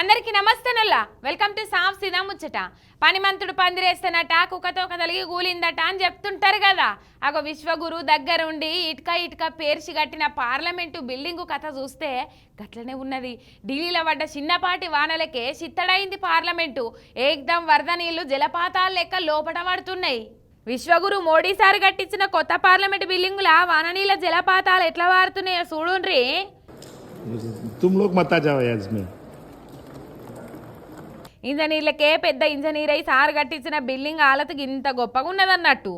అందరికి నమస్తేనల్లా. Welcome to సాఫ్ సీదా ముచ్చట. పనిమంతుడు పందిరేస్తున్నట కుక్కతో కదలిగి కూలిందట అని చెప్తుంటారు కదా అగో విశ్వగురు దగ్గరుండి ఇటుక ఇటుక పేర్చి కట్టిన పార్లమెంటు బిల్డింగు కథ చూస్తే గట్లనే ఉన్నది. ఢిల్లీలో పడ్డ చిన్నపాటి వానలకే చిత్తడైంది పార్లమెంటు. ఏకదం వరద నీళ్ళు జలపాతాల లెక్క లోపట పడుతున్నాయి. విశ్వగురు మోడీ సార్ కట్టించిన కొత్త పార్లమెంటు బిల్డింగుల వాననీళ్ళ జలపాతాలు ఎట్లా వారుతున్నాయో చూడుండ్రి. ఇంజనీర్లకే పెద్ద ఇంజనీర్ అయి సార్ కట్టించిన బిల్డింగ్ ఆలతకి ఇంత గొప్పగా ఉన్నదన్నట్టు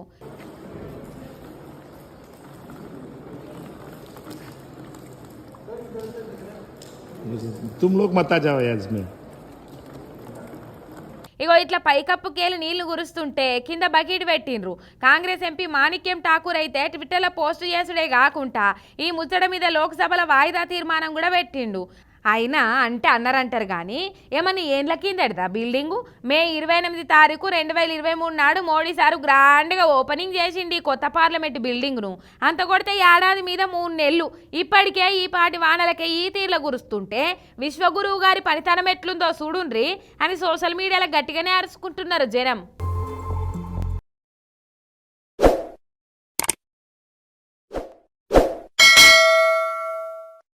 तुम लोग मत आ जाओ यार इसमें ఇగో ఇట్లా పైకప్పుకేలి నీళ్లు కురుస్తుంటే కింద బకెట్ పెట్టిండ్రు కాంగ్రెస్ ఎంపీ మాణిక్యం ఠాకూర్ అయితే ట్విట్టర్లో పోస్ట్ చేసుడే కాకుండా ఈ ముచ్చట మీద లోక్సభలో వాయిదా తీర్మానం కూడా పెట్టిండు అయినా అంటే అన్నారంటారు కానీ ఏమన్నా ఏండ్ల కిందడదా బిల్డింగు? మే ఇరవై ఎనిమిది తారీఖు రెండు వేల ఇరవై మూడు నాడు మోడీ సారు గ్రాండ్గా ఓపెనింగ్ చేసిండి ఈ కొత్త పార్లమెంట్ బిల్డింగ్ను. అంత కొడితే ఏడాది మీద మూడు నెలలు. ఇప్పటికే ఈ పాటి వానలకే ఈ తీర్ల గురుస్తుంటే విశ్వగురువు గారి పనితనం ఎట్లుందో చూడుండ్రి అని సోషల్ మీడియాలో గట్టిగానే అరుచుకుంటున్నారు జనం.